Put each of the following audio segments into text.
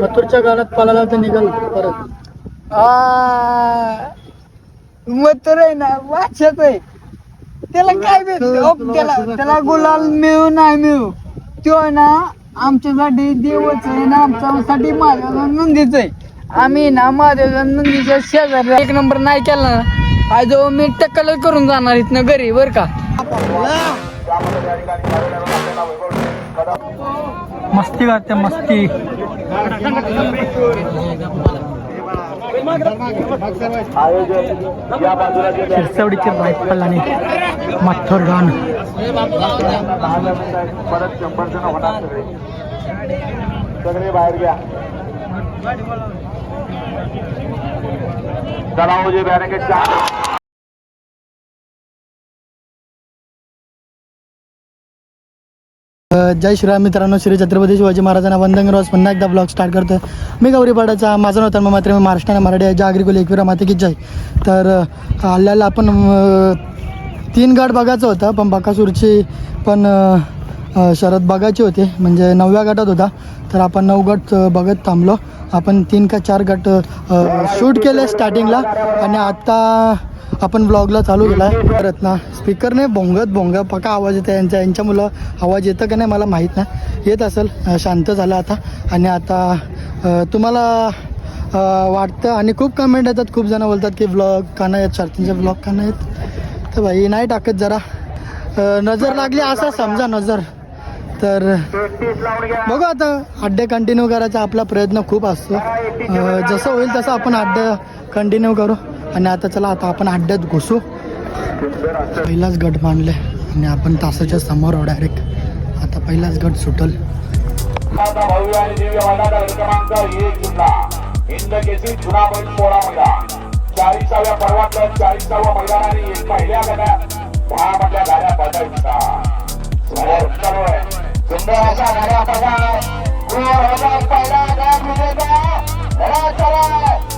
मथुरच्या गाण्यात पळाला निघाल परत. मग तर आहे ना वाचत आहे. त्याला काय भेटत? त्याला त्याला गुलाल मिळू नाही मिळू. तो आहे ना आमच्यासाठी देवच आहे ना आमच्यासाठी महादेव नंदीच आहे. आम्ही ना महादेव नंदीच्या शेजारी एक नंबर नाही केला ना. आज जो मी टक्कल करून जाणार इथनं घरी बर का? मस्ती करते मस्ती. शिरसवडीचे रायफल आणि मथोर गाण परत शंभर जण होणार सगळे सगळे बाहेर घ्या चला हो, जे बॅरिकेडच्या चार जय श्रीराम मित्रांनो श्री छत्रपती शिवाजी महाराजांना वंदन रोज पुन्हा एकदा ब्लॉग स्टार्ट करतोय. मी गौरीपाडाचा माझं नव्हतं मग मात्र मी महाराष्ट्राने मराठी आहे. जागरिकुल एकविरा माते की जय. तर हल्ल्याला आपण तीन गाठ बघायचं होतं पण बकासूरची पण शरद बघायची होती. म्हणजे नवव्या गटात होता. तर आपण नऊ गट बघत थांबलो. आपण तीन का चार गट शूट केले स्टार्टिंगला आणि आत्ता आपण ब्लॉगला चालू केला. आहे रत्ना स्पीकरने भोंगत भोंग पका आवाज येतं यांच्या यांच्या मुलं आवाज येतं का नाही मला माहीत नाही. येत असेल. शांत झालं आता. आणि आता तुम्हाला वाटतं आणि खूप कमेंट येतात. खूप जण बोलतात की ब्लॉग का नाही येत? शर्तींचे ब्लॉग का नाही येत? तर भाई नाही टाकत जरा. नजर लागली असं समजा नजर. तर बघू आता. अड्डे कंटिन्यू करायचा आपला प्रयत्न खूप असतो. जसं होईल तसं आपण अड्डे कंटिन्यू करू. आणि आता चला आता आपण अड्ड्यात घुसू. पहिलाच गट मांडले आणि आपण तासाच्या समोर आहो डायरेक्ट आता पहिलाच गट सुटल. चाळीसाव्या भव्य चाळीसाव्या पर्वातलं एक पहिल्या गटात दहा मधल्या गाड्या बदलता समोर चालू आहे सुंदर असा गाड्या बघा पहिला गट विजेता चला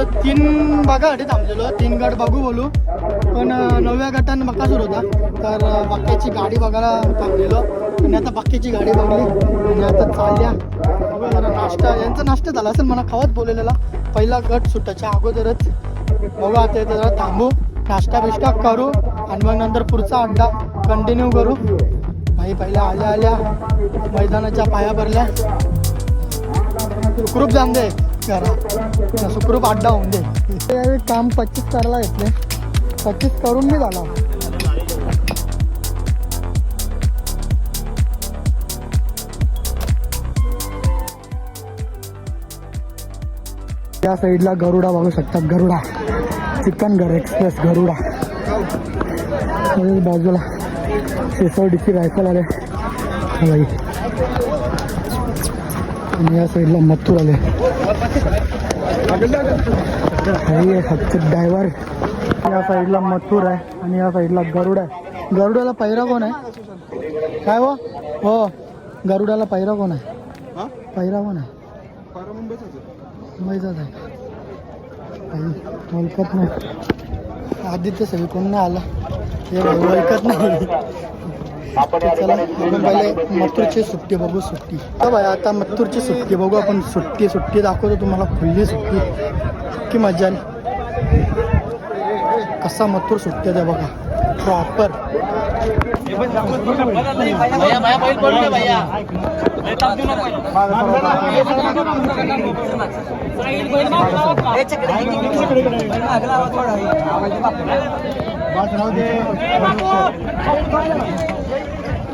असं तीन बागासाठी थांबलेलो तीन गट बघू बोलू. पण अं, नवव्या गटाने सुरू होता. तर अं, बाक्याची गाडी बघायला थांबलेलो. आणि आता बाक्याची गाडी बघली. आणि आता चालल्या. बघूया जरा नाश्ता. यांचा नाश्ता झाला असेल मला खावत बोललेला. पहिला गट सुटायच्या अगोदरच. बघू आता जरा थांबू. नाश्ता बिष्टा करू. आणि मग नंतर पुढचा अड्डा कंटिन्यू करू. भाई पहिल्या आल्या आल्या. मैदानाच्या पाया भरल्या. ग्रुप जाम दे. करा. सुखरूप अड्डा होऊन यावेळी काम पच्चीस करायला घेतले. पच्चीस करून मी झाला. या साईडला गरुडा बघू शकतात Garuda. Chicken Ghar express Garuda. बाजूला सिसोडीची रायफल आले. आणि या साईडला मथूर आले. आहे फक्त ड्रायव्हर या साईडला मथूर आहे आणि या साईडला गरुड आहे. गरुडाला पैरा कोण आहे? काय हो? हो. गरुडाला पैरा कोण आहे? पैरा कोण आहे? मुंबईचाच आहे. ओळखत नाही. आदित्य सगळी कोण नाही आला. हे ऐकत नाही. चला आपण सुट्टी बघू सुट्टी हो भाई आता मथुरची सुट्टी बघू आपण सुट्टी सुट्टी दाखवतो तुम्हाला खुल्ली सुट्टी की मज़ा आली कसा मथुर सुट्टी आहे बघा प्रॉपर ते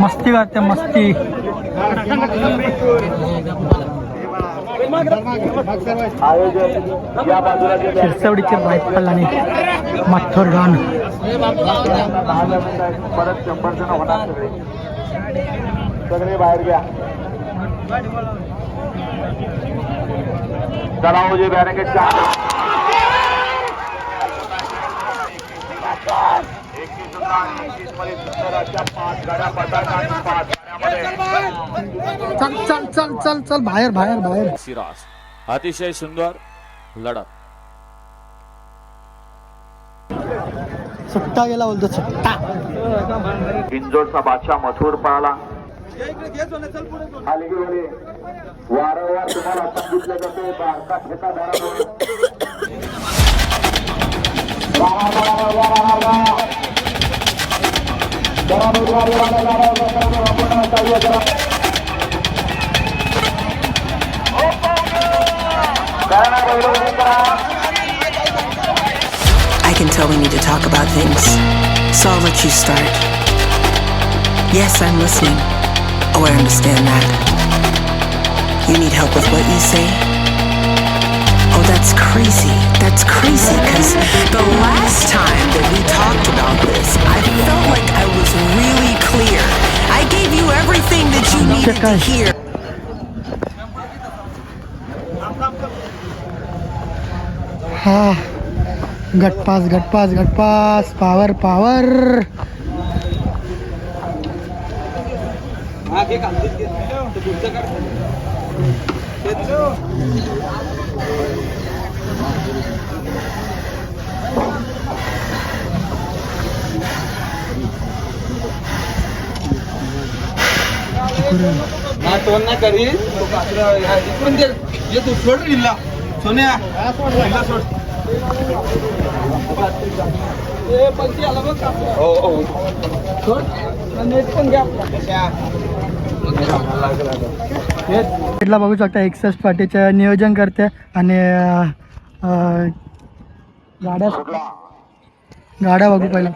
मस्ती करते मस्ती. शिरसवडीचे रायफल आणि मथुर गाण. परत शंभर जण होणार सगळे सगळे बाहेर घ्या चला हो जे बॅरिकेड गाड्यामध्ये चल चल चल चल चल बाहेर बाहेर बाहेर. सिराज अतिशय सुंदर लढत. सुट्टा गेला बोलतो सुट्टा. इंदोरचा बादशाह मथुर पळाला. अलीकडे वारंवार तुम्हाला सांगितलं जाते बारका ठेकादारामुळे I can tell we need to talk about things, so I'll let you start. Yes, I'm listening. Oh, I understand that. You need help with what you say? Oh, that's crazy. That's crazy, because the last time that we talked about this, I felt like I was really clear. I gave you everything that you needed to hear. हा गटपास गटपास गटपास power power इथला बघू शकता access पार्टीचे नियोजन करते आणि अं, अं, गाड्या गाड्या बघू. साईडला बघू शकता एक्सेस पाठीचे नियोजन करते आणि गाड्या गाड्या बघू पहिला.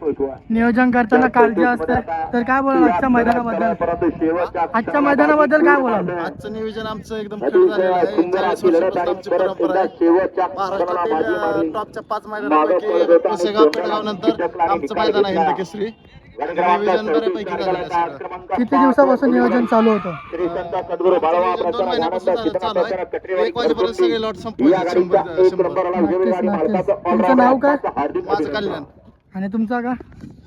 पैकी आहे. नियोजन करताना काळजी असते. तर काय बोलाल आजच्या मैदानाबद्दल? आजच्या मैदानाबद्दल काय बोलाल आजचं नियोजन आमचं एकदम. टॉपच्या पाच मैदानापैकी पुसेगाव पेडगाव नंतर आमचं मैदान आहे केसरी नियोजन 34 बऱ्यापैकी झालेलं आहे कारखान्याचा सगळं. क्रमांक किती दिवसापासून नियोजन चालू होतं दोन महिन्यापासून चालू आहे. एक वाजेपर्यंत. सगळे लॉट संपवले. शंभर- शंभर. तुमचं नाव काय? माझं. कल्याण आणि तुमचा का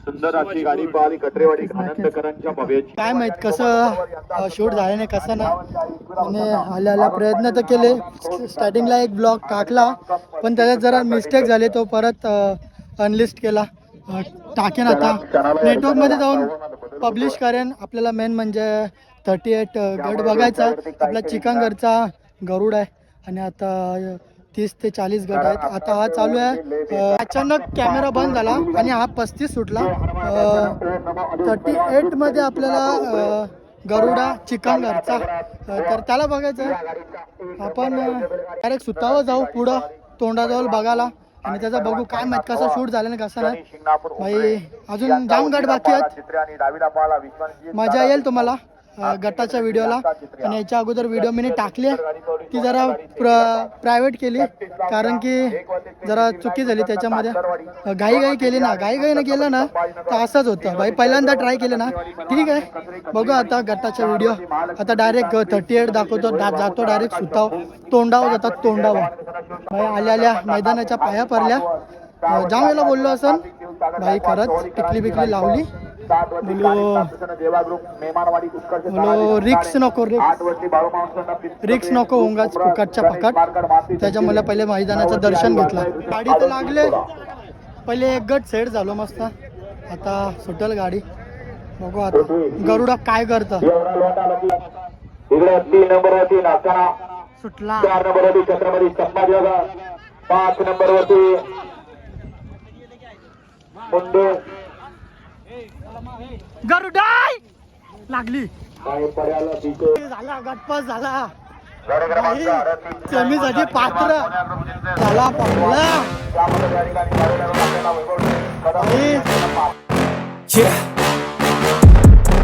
सुंदर अशी गाडी पळाली कटरेवाडी आनंदकरांच्या भव्याची काय माहीत कसं शूट झालं नाही कसं नाही आणि आल्या आल्या प्रयत्न तर केले स्टार्टिंगला एक ब्लॉग टाकला पण त्याच्यात जरा मिस्टेक झाले तो परत अनलिस्ट केला टाकेन आता. नेटवर्कमध्ये जाऊन पब्लिश करेन. आपल्याला मेन म्हणजे थर्टी एट गट बघायचा. आपला चिकनगडचा गरुड आहे. आणि आता तीस ते चाळीस गट आहेत. आता हा चालू आहे. अचानक कॅमेरा बंद झाला आणि हा पस्तीस सुटला. थर्टी एटमध्ये आपल्याला गरुडा चिकनगडचा. तर त्याला बघायचं आपण डायरेक्ट सुतावर जाऊ पुढं. तोंडाजवळ बघायला. आणि त्याचा बघू काय माहीत कसा शूट झाला ना कसा नाही. भाई अजून जाम गट बाकी आहेत. मजा येईल तुम्हाला. गटाच्या व्हिडिओला. आणि याच्या अगोदर व्हिडिओ मी टाकले ती जरा प्रायव्हेट केली. कारण की जरा चुकी झाली त्याच्यामध्ये. घाई घाई केली ना. घाई घाई ना केलं ना तर असंच होतं. भाई पहिल्यांदा ट्राय केलं ना. ठीक आहे. बघू आता गटाचा व्हिडिओ. आता डायरेक्ट थर्टी एट दाखवतो जातो डायरेक्ट सुताव. तोंडावर जातात तोंडावर. भाई आल्या आल्या. मैदानाच्या पाया पडल्या. जाम वेळेला बोललो असं भाई खरंच टिकली बिकली लावली बोलो रिक्स नको रिक्स. रिक्स नको उंगाच फुकटच्या फकट. त्याच्यामुळे पहिले मैदानाचं दर्शन घेतलं. गाडी तर लागले. पहिले एक गट सेट झालो मस्त. आता सुटेल गाडी. बघू आता. गरुडा काय करतं? सुटला. चार नंबरवरती छत्रपती संभाजी पाच नंबरवरती मुंडे गरुडाय! लागली. झाला गटपास झाला. सेमीसाठी पात्र. झाला पडला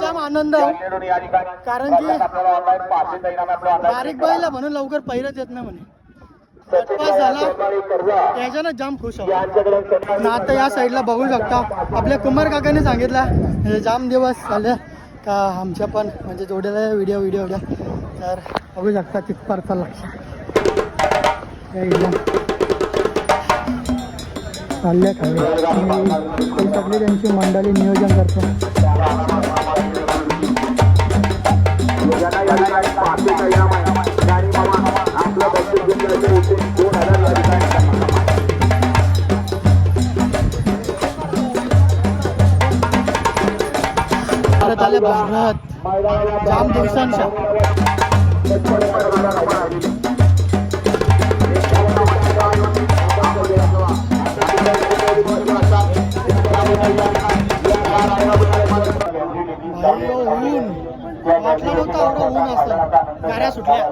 जाम आनंद आहे. कारण की बारीक बाईला म्हणून लवकर पहिरत येत नाही म्हणे. गटपास झाला. त्याच्यानं जाम खुश आहो ना आता या साईडला बघू शकता. आपल्या कुमार काकाने सांगितलं हे जाम दिवस झाले. का आमच्या पण म्हणजे जोड्याला व्हिडिओ व्हिडिओ व्हिडिओ तर बघू शकता तिथपर्यंत लक्ष या इथल्या. सगळी त्यांची मंडळी नियोजन करतो. आपलं परत आले भारत जाम दिवसांच्या भाई, ओ, ऊन वाटलं नव्हतं एवढं ऊन असं गाऱ्या सुटल्या.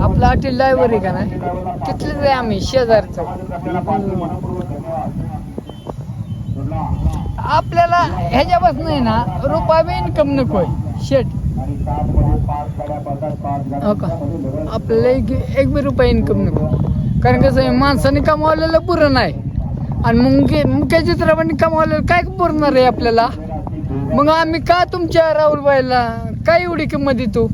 आपला हॉटेल ड्रायव्हर आहे का ना तिथलेच आहे आम्ही शेजारचं. आपल्याला ह्याच्यापासून आहे ना रुपया बी इन्कम नकोय शेट का? आपल्याला एक एक बी रुपया इन्कम नको. कारण कसं आहे माणसाने कमावलेलं पुरं नाही. आणि मुंगे मुख्य चित्रपटाने कमावलेलं काय पुरणार आहे आपल्याला? मग आम्ही का तुमच्या राहुलबाईला काय एवढी किंमत देतो?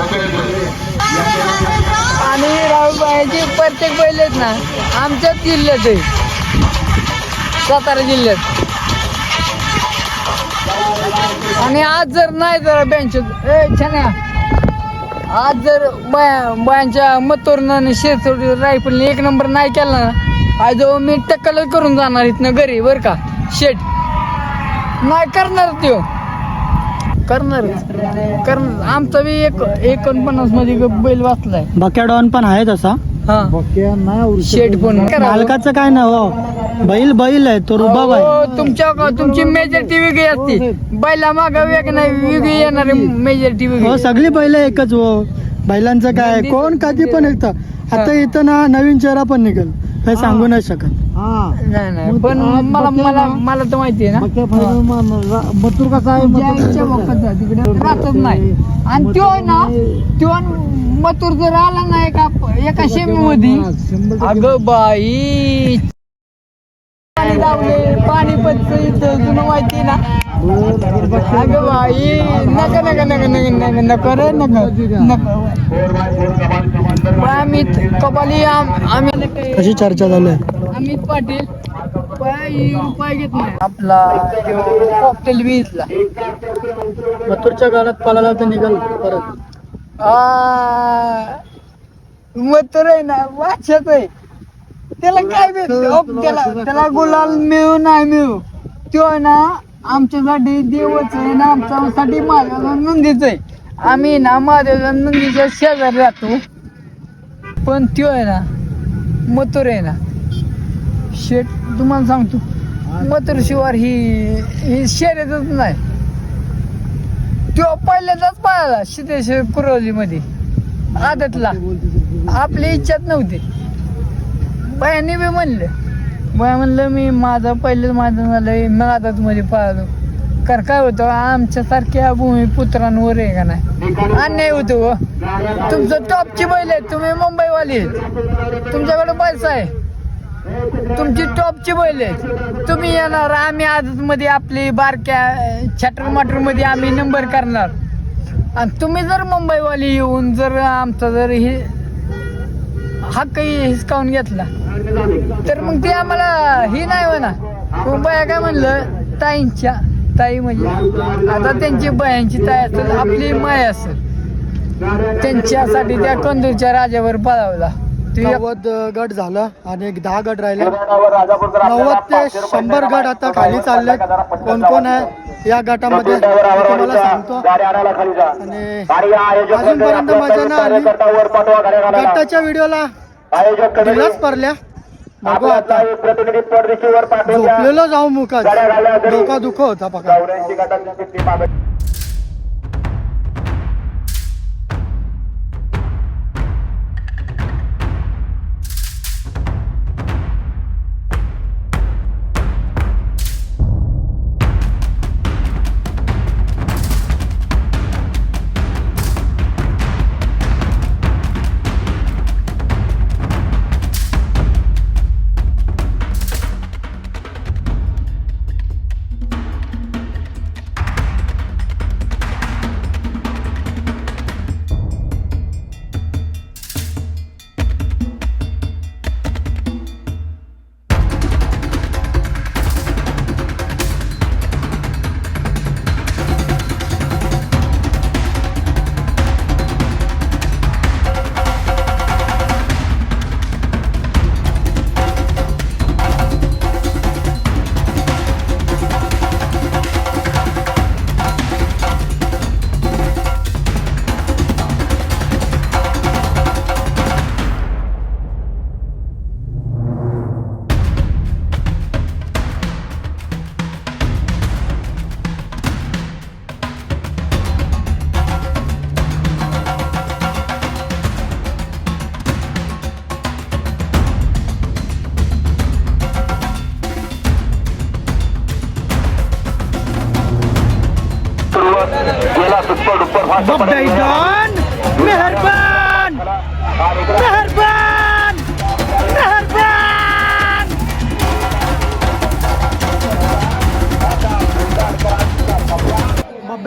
आणि राहुलबाईची प्रत्येक बैल आहेत ना. आमच्याच जिल्ह्यात आहे. सातारा जिल्ह्यात. आणि आज जर नाही जरा बँच ए छान्या. आज जर बाया बायांच्या मतोरणाने शेत रायफलने एक नंबर नाही केला ना आज जो मी टक्कल करून जाणार इथनं घरी बरं का? शेट नाही करणार त्यो. करणार. कारण आमचा बी एक एकोणपन्नासमध्ये बैल वाचलाय. बाक्या डॉन पण आहे तसा. शेट पण मालकाचं काय नाव? हो? बैल बैल आहे तो रुबाब आहे. हो, तुमच्या तुमची मेजॉरिटी वेगळी असते. बैला माग वेग नाही वेगळी येणारी मेजॉरिटी हो वेगळी सगळी बैल एकच हो. बैलांचं काय? कोण कधी पण येतं आता इथं ना नवीन चेहरा पण निघेल. काही सांगू नाही शकत. नाही नाही पण मला मला मला तर माहिती आहे ना. मथुर कसा ज्यांच्या बापाचा तिकडे. राहतच नाही. आणि त्यो आहे ना त्यो मथुर जर आला ना एका एका शेमी मध्ये अगं बाई. पाणी लावले पाणी पण जुनं माहिती ना अगं बाई नका नका नका नका नका नका रे नका नका आम्ही कपाली आम- आम्ही कशी चर्चा आहे अमित पाटील घेत नाही. आपला कॉकटेल बीजला मथुरच्या काळात पळाला तर निघाल परत. मग तर आहे ना वाचत आहे. त्याला काय भेटत? त्याला त्याला गुलाल मिळू नाही मिळू. तो आहे ना आमच्यासाठी देवच आहे ना आमच्यासाठी महादेवाचा नंदीच आहे. आम्ही ना महादेवजन नंदीच्या शेजारी राहतो. पण त्यो आहे ना मथुर आहे ना. शेट तुम्हाला सांगतो मथुर शिवार ही ही शर्यतच नाही. तो पहिल्यांदाच पाहिला सिद्धेश्वर कुरवलीमध्ये. आदतला. आपली इच्छाच नव्हती. बायाने बी म्हणलं. बाया म्हणलं मी माझं पहिलं माझं झालं मग मध्ये पळालो कर काय होतं आमच्यासारख्या भूमिपुत्रांवर आहे का नाही? अन्याय होतो हो. तुमचं टॉपची बैल आहे तुम्ही मुंबईवाली आहेत. तुमच्याकडे पैसा आहे. तुमची टॉपची बैल आहेत. तुम्ही येणार आम्ही आजच मध्ये आपली बारक्या छटर मटरमध्ये आम्ही नंबर करणार. आणि तुम्ही जर मुंबईवाली येऊन जर आमचा जर हे हक्क हिसकावून घेतला. तर मग ते आम्हाला ही नाही म्हणा. बाया काय म्हणलं? ताईंच्या. ताई म्हणजे आता त्यांची बायांची ताई असेल आपली माय असेल. त्यांच्यासाठी त्या कंदूरच्या राजावर पळावला. नव्वद गट झालं आणि एक दहा गट राहिले. नव्वद ते शंभर गट आता खाली चालले कोण कोण आहे? या गटामध्ये तुम्हाला सांगतो. आणि अजूनपर्यंत मजा आली. गटाच्या व्हिडिओला दिलाच पडल्या. बघू आता. झोपलेलो जाऊ मुखात डोका दुख होता बघा.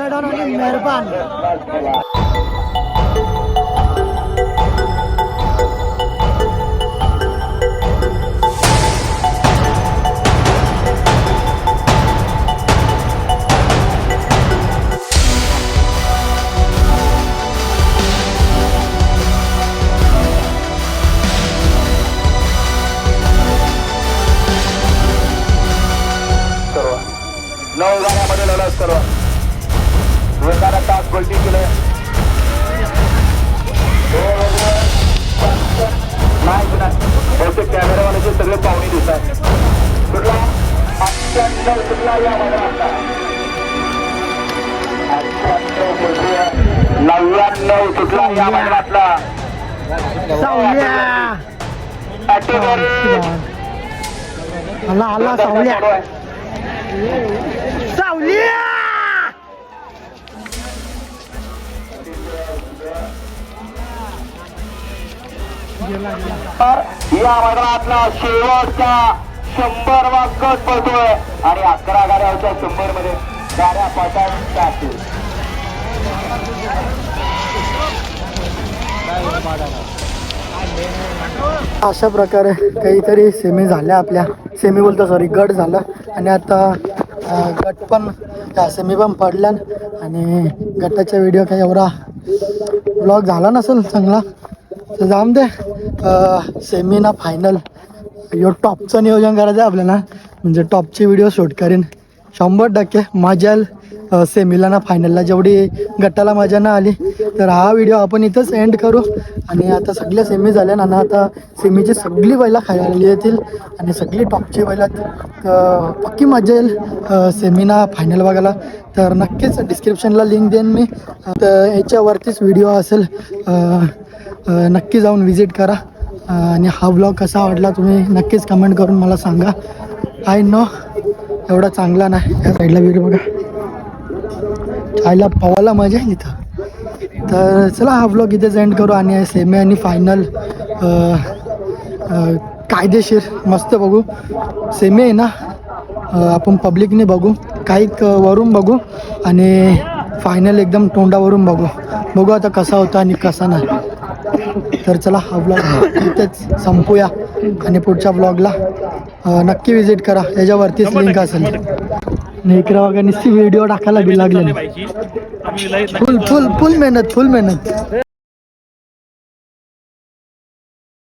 बब्बैदान आणि मेहरबान. नव्याण्णव कुठला या मैदानातला. आला आला सावल्या सावल्या या मैदानातला शेवटचा शंभर वा गट पडतोय आणि अकरा गाड्याच्या शंभरमध्ये गाड्या पळतात अशा प्रकारे काहीतरी सेमी झाल्या आपल्या. सेमी बोलतो सॉरी गट झालं. आणि आता गट पण सेमी पण पडल्या आणि गटाचा व्हिडिओ काही एवढा ब्लॉग झाला नसेल चांगला. तर जाऊन दे. सेमी ना फायनल यो टॉपचं नियोजन करायचं आहे आपल्याला. म्हणजे टॉपचे व्हिडिओ शूट करेन. शंभर टक्के मजा येईल सेमीला ना फायनलला जेवढी गटाला मजा ना आली तर हा व्हिडिओ आपण इथंच एंड करू. आणि आता सगळ्या सेमी झाल्या ना आता सेमीची सगळी बैला खायला येतील. आणि सगळी टॉपची बैला पक्की मजा येईल सेमीना फायनल बघायला. तर नक्कीच डिस्क्रिप्शनला लिंक देईन मी. तर याच्यावरतीच व्हिडिओ असेल नक्की जाऊन व्हिजिट करा. आणि हा ब्लॉग कसा आवडला तुम्ही नक्कीच कमेंट करून मला सांगा. आय नो एवढा चांगला नाही. या साईडला व्हिडिओ बघा. आईला पवायला मजा आहे इथं. तर चला हा ब्लॉग इथेच एंड करू आणि सेमी आणि फायनल कायदेशीर मस्त बघू. सेमी आहे ना आपण पब्लिकने बघू. काही क- वरून बघू आणि फायनल एकदम तोंडावरून बघू. बघू आता कसा होता आणि कसा नाही. तर चला हा ब्लॉग इथेच संपूया आणि पुढच्या ब्लॉगला नक्की विजिट करा. याच्यावरतीच लिंक असेल. इकडे बघा नुसती व्हिडिओ टाकायला बी लागले फुल फुल फुल मेहनत फुल मेहनत.